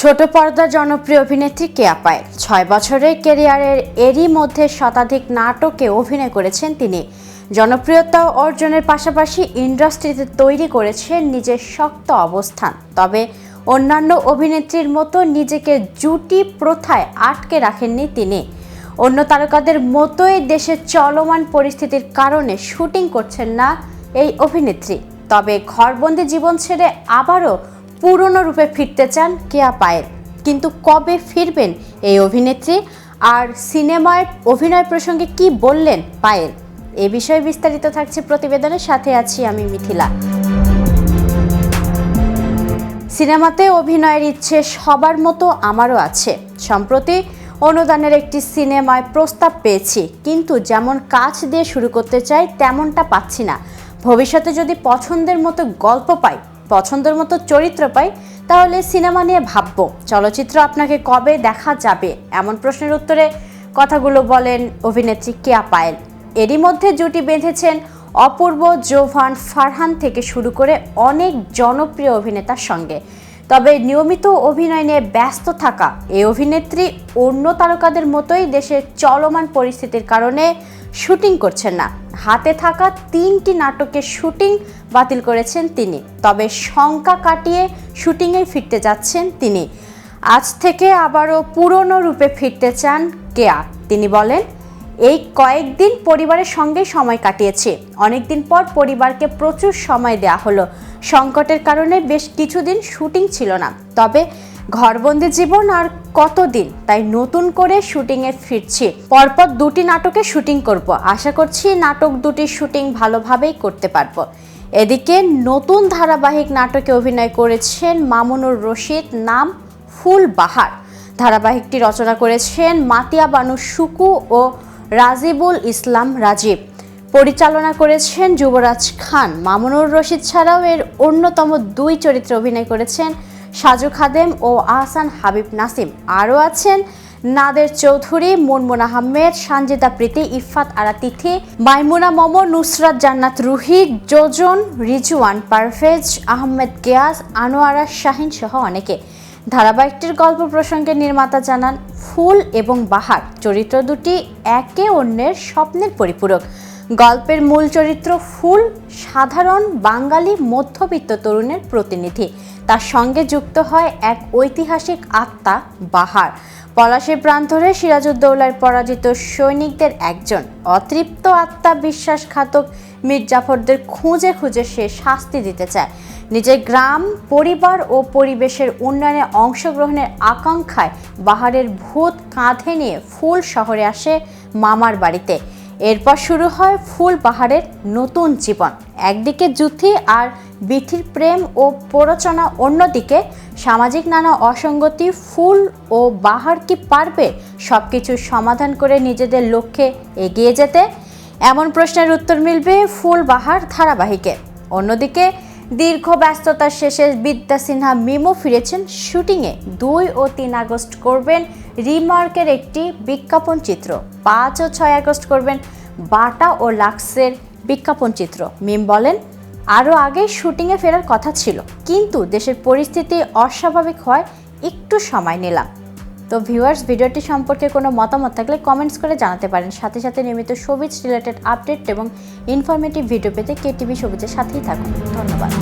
ছোট পর্দা জনপ্রিয় অভিনেত্রী কেয়া পায়েল। ছয় বছরের কেরিয়ারের এরই মধ্যে শতাধিক নাটকে অভিনয় করেছেন তিনি। জনপ্রিয়তা অর্জনের পাশাপাশি ইন্ডাস্ট্রিতে তৈরি করেছেন নিজের শক্ত অবস্থান। তবে অন্যান্য অভিনেত্রীর মতো নিজেকে জুটি প্রথায় আটকে রাখেননি তিনি। অন্য তারকাদের মতোই দেশের চলমান পরিস্থিতির কারণে শুটিং করছেন না এই অভিনেত্রী। তবে ঘরবন্দি জীবন ছেড়ে আবারও পুরনো রূপে ফিরতে চান কেয়া পায়েল। কিন্তু কবে ফিরবেন এই অভিনেত্রী? আর সিনেমায় অভিনয় প্রসঙ্গে কি বললেন পায়েল? এ বিষয়ে বিস্তারিত থাকছে প্রতিবেদনের সাথে আছি আমি মিথিলা। সিনেমাতে অভিনয়ের ইচ্ছে সবার মতো আমারও আছে। সম্প্রতি অনুদানের একটি সিনেমায় প্রস্তাব পেয়েছি, কিন্তু যেমন কাজ দিয়ে শুরু করতে চাই, তেমনটা পাচ্ছি না। ভবিষ্যতে যদি পছন্দের মতো গল্প পাই পছন্দের মতো চরিত্র পাই, তাহলে সিনেমা নিয়ে ভাববো। চলচ্চিত্র আপনাকে কবে দেখা যাবে? এমন প্রশ্নের উত্তরে কথাগুলো বলেন অভিনেত্রী কেয়া পায়েল। এরই মধ্যে জুটি বেঁধেছেন অপূর্ব জোভান ফারহান থেকে শুরু করে অনেক জনপ্রিয় অভিনেতার সঙ্গে। তবে নিয়মিত অভিনয় নিয়ে ব্যস্ত থাকা এই অভিনেত্রী অন্য তারকাদের মতোই দেশের চলমান পরিস্থিতির কারণে শুটিং করছেন না। হাতে থাকা তিনটি নাটকের শুটিং বাতিল করেছেন তিনি, তবে শঙ্কা কাটিয়ে শুটিংয়ে ফিরতে যাচ্ছেন তিনি। আজ থেকে আবারও পুরনো রূপে ফিরতে চান কেয়া। তিনি বলেন এই কয়েকদিন পরিবারের সঙ্গে সময় কাটিয়েছি। অনেকদিন পর পরিবারকে প্রচুর সময় দেওয়া হলো। সংকটের কারণে বেশ কিছুদিন শুটিং ছিল না। তবে ঘরবন্দি জীবন আর কতদিন? তাই নতুন করে শুটিংয়ে ফিরছি। পরপর দুটি নাটকে শুটিং করব। আশা করছি নাটক দুটির শুটিং ভালোভাবেই করতে পারব। এদিকে নতুন ধারাবাহিক নাটকে অভিনয় করেছেন মামুনুর রশিদ, নাম ফুল বাহার ধারাবাহিকটি রচনা করেছেন মাতিয়া বানু সুকু ও রাজিবুল ইসলাম রাজীব। পরিচালনা করেছেন যুবরাজ খান। মামুনুর রশিদ ছাড়াও এর অন্যতম দুই চরিত্রে অভিনয় করেছেন সাজু খাদেম ও আহসান হাবিব নাসিম। আরও আছেন নাদের চৌধুরী, মুনমুন আহমেদ, সানজিদা প্রীতি ইফাত আরা তিথি মাইমুনা মম, নুসরাত জান্নাত রুহি যোজন রিজওয়ান পারভেজ, আহমেদ গিয়াস, আনোয়ারা শাহিন সহ অনেকে। ধারাবাহিকটির গল্প প্রসঙ্গে নির্মাতা জানান, ফুল এবং বাহার চরিত্র দুটি একে অন্যের স্বপ্নের পরিপূরক। গল্পের মূল চরিত্র ফুল, সাধারণ বাঙালি মধ্যবিত্ত তরুণের প্রতিনিধি। তার সঙ্গে যুক্ত হয় এক ঐতিহাসিক আত্মা, বাহার। পলাশের প্রান্তরে সিরাজউদ্দৌলার পরাজিত সৈনিকদের একজন অতৃপ্ত আত্মা বিশ্বাসঘাতক মীর জাফরদের খুঁজে খুঁজে সে শাস্তি দিতে চায়। নিজের গ্রাম, পরিবার ও পরিবেশের উন্নয়নে অংশগ্রহণের আকাঙ্ক্ষায় বাহারের ভূত কাঁধে নিয়ে ফুল শহরে আসে মামার বাড়িতে। এরপর শুরু হয় ফুল পাহাড়ের নতুন জীবন। একদিকে যুথি আর বিথির প্রেম ও প্ররোচনা, অন্যদিকে সামাজিক নানা অসঙ্গতি, ফুল ও বাহার কি পারবে সব কিছুর সমাধান করে নিজেদের লক্ষ্যে এগিয়ে যেতে? এমন প্রশ্নের উত্তর মিলবে ফুল বাহার ধারাবাহিকে। অন্যদিকে দীর্ঘ ব্যস্ততার শেষে বিদ্যা সিনহা মিমো ফিরেছেন শুটিংয়ে। দুই ও তিন আগস্ট করবেন রিমার্কের একটি বিজ্ঞাপন চিত্র। পাঁচ ও ছয় আগস্ট করবেন বাটা ও লাক্সের বিজ্ঞাপন চিত্র। মিম বলেন আরও আগে শুটিংয়ে ফেরার কথা ছিল, কিন্তু দেশের পরিস্থিতি অস্বাভাবিক হয় একটু সময় নিলাম। তো ভিউয়ার্স ভিডিওটি সম্পর্কে কোনো মতামত থাকলে কমেন্টস করে জানাতে পারেন। সাথে সাথে নিয়মিত সবিজ রিলেটেড আপডেট এবং ইনফরমেটিভ ভিডিও পেতে কেটিভি সবিজের সাথেই থাকুন। ধন্যবাদ।